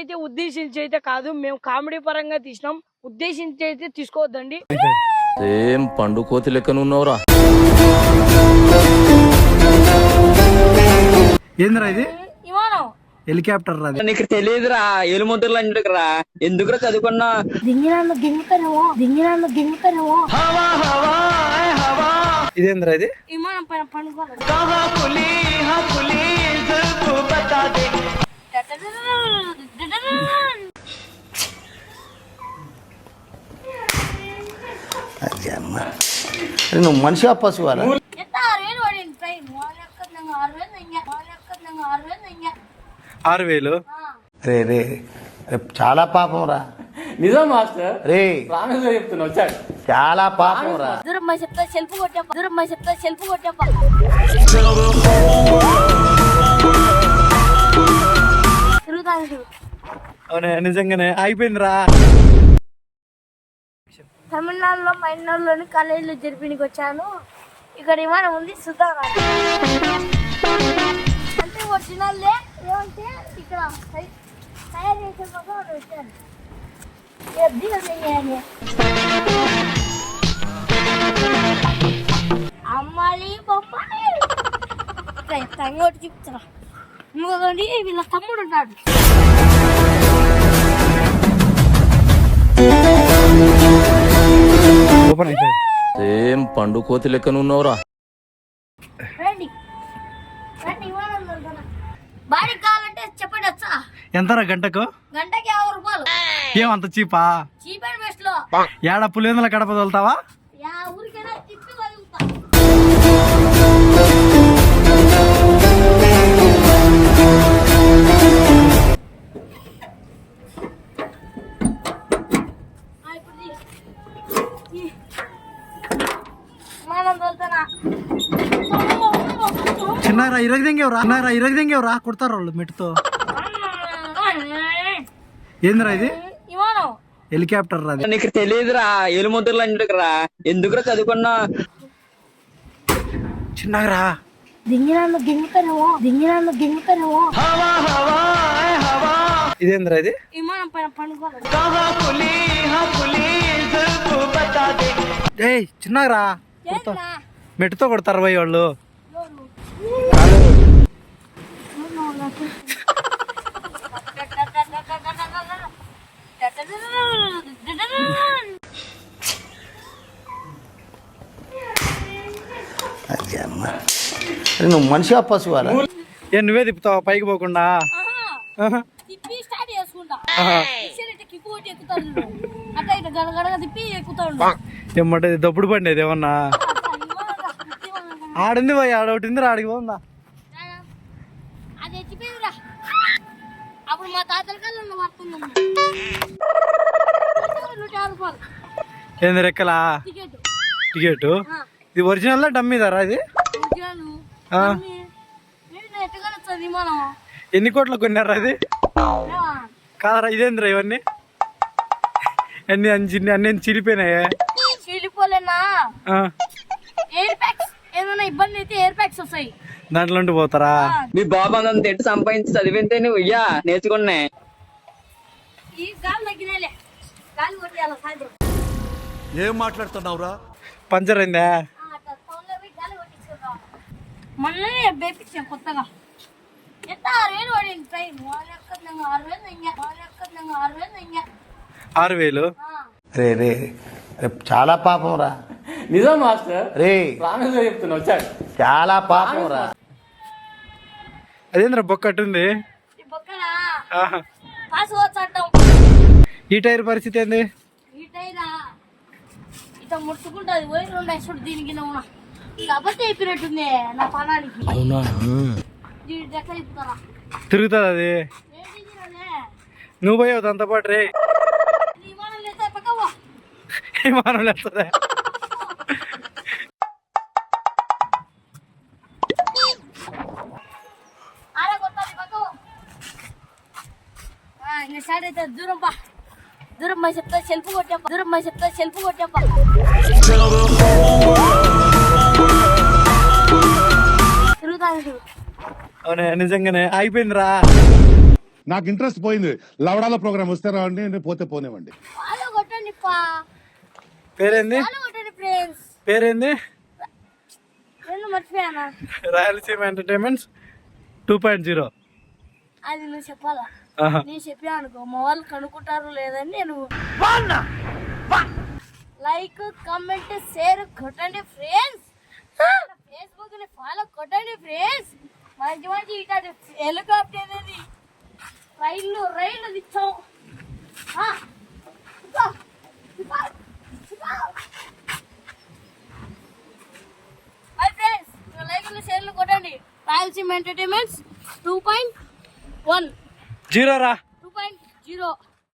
అయితే ఉద్దేశించి అయితే కాదు మేము కామెడీ పరంగా తీసినాం. ఉద్దేశించి అయితే తీసుకోవద్దండి. ఏం పండు కోతి లెక్కన ఉన్నావురా? ఏందిరా ఇది? హెలికాప్టర్ రాది నీకు తెలియదురా ఏలుముద్రలు అంటురా ఎందుకురా చదువుకున్నా? దింగినాను దింగుతారేమో దింగినాను దింగుతారేమో ఇదేందిరా ఇది? విమానం పైన పండుకోవాలి నువ్వు మనిషి పశువారా ఎంత ఆరు వేలు. రే రే రే, చాలా పాపం రా. నిజం మాస్టర్. రే. రామేశ్వర చెప్తున్నా వచ్చాడు. చాలా పాపం రా. దూరం మా చెప్తా సెల్ఫ్ దూరం మా చెప్తా సెల్ఫ్ కొట్టేప్ప నిజంగానే అయిపోయిందిరా. తమిళనాడులో మైనర్లోని కాలేజీలో జరిపినికి వచ్చాను. ఇక్కడ విమానం ఉంది సుధా అంటే ఒరిజినల్ ఏమంటే ఇక్కడ తయారు చేసే పక్కన వచ్చాను అమ్మాలి బొమ్మాలి. చెప్తారా? ఇంకొకటి వీళ్ళ తమ్ముడు ఉన్నాడు. ఓపెన్ అవుతుంది ఏం పండు కోతి లెక్కన ఉన్నావురా? బాడీకి కావాలంటే చెప్పండి వచ్చా ఎంతరా గంటకు? గంటకి యాభై రూపాయలు. ఏమంత చీపా? Cheap and బెస్ట్లో. ఏడ పులివెందుల కడప తోలుతావా? ఇరగ దింగేవరా కొడతారు వాళ్ళు మెట్టుతో. ఏందిరా ఇది? విమానం హెలికాప్టర్ రాది నీకు తెలియదురా ఏలుముద్రలు అంటురా ఎందుకురా చదువుకున్నా? చిన్నగా దింగినాను దింగుతారేమో దింగినాను దింగుతారేమో ఇదేందిరా ఇది? విమానం పైన పండుకోవాలి ఏయ్ చిన్నగా ఏంట్రా? మెట్టుతో కొడతారు పోయి వాళ్ళు. నువ్వు మనిషి పశువారా? ఏ నువ్వే తిప్పుతావా? పైకి పోకుండా? ఇది దప్పుడు పండి అది ఏమన్నా? ఆడింది పోయి ఆడ ఒకటి ఉంది ఆడికి పోందా? ఏంది రెక్కలా? టికెట్. టికెట్? ఇది ఒరిజినల్ ఇది? ఎట్టుకొని వస్తుంది విమానం? ఎన్ని కోట్లు కొన్నారా ఇది? కాదరా ఇదేందిరా ఇవన్నీ? అన్ని అన్ని అన్ని చిరిపోయినాయే. చీలిపోలేనా ఆ, ఎయిర్ ప్యాక్స్ ఏదైనా ఇబ్బంది అయితే ఎయిర్ ప్యాక్స్ వస్తాయి. దాంట్లో ఉండి పోతారా? మీ బాబు అంత తిట్టి సంపాదించి చదివితే నువ్వు ఇయ్యా నేర్చుకున్నా ఏం మాట్లాడుతున్నావురా? పంచర్ అయిందా? వేపించాం కొత్తగా. ఎంత ఆరు వేలు పడింది ట్రైన్ వాళ్ళ యొక్క ఆరు వేలు ఇంకా వాళ్ళ యొక్క ఆరు వేలు ఇంకా ఆరు వేలు? రే రే రే, చాలా పాపం రా. నిజం మాస్టర్. రే. చెప్తున్నా వచ్చాడు. చాలా పాపం రా. అదేంద్రా బొక్కట్టుంది ఈ బొక్కడా. పాస్ అంటాం. ఈ టైర్ పరిస్థితి ఏంది? ఈ టైరా? ఇట్లా ముడుచుకుంటుంది. పోయి రెండు ఐసుడు దీనికి ఉన్నా కాబట్టి అయిపోయినట్టుంది నా పనానికి. అవునా? దీని తిరుగుతుంది అది? నువ్వు పోయావు దాంతో పాటు రే. ఈ విమానం లేస్తుందా దూరం పా. దూరం మా చెప్తా సెల్ఫ్ కొట్టేప్ప దూరం మా చెప్తా సెల్ఫ్ కొట్టేప్ప తిరుగుతాను అవునే నిజంగానే. అయిపోయిందిరా. నాకు ఇంట్రెస్ట్ పోయింది. లవడాల ప్రోగ్రామ్ వస్తే రావండి నేను పోతే పోనివ్వండి. ఫాలో కొట్టండి పా. పేరేంది? ఫాలో కొట్టండి ఫ్రెండ్స్. పేరేంది? నేను మర్చిపోయానా? Rayalaseema entertainments two point zero. అది నువ్వు చెప్పాలా? నేను చెప్పా అనుకో మా వాళ్ళు కనుక్కుంటారు లేదని నేను లైక్ కామెంట్ షేర్ కొట్టండి ఫ్రెండ్స్. ఫేస్బుక్ని ఫాలో కొట్టండి ఫ్రెండ్స్. మంచి మంచి ఇటు హెలికాప్టర్ అనేది రైళ్ళు రైళ్ళు ఇచ్చాం. మై ఫ్రెండ్స్ లైక్లు షేర్లు కొట్టండి. Rayalaseema entertainments two point one zero రా టూ పాయింట్ జీరో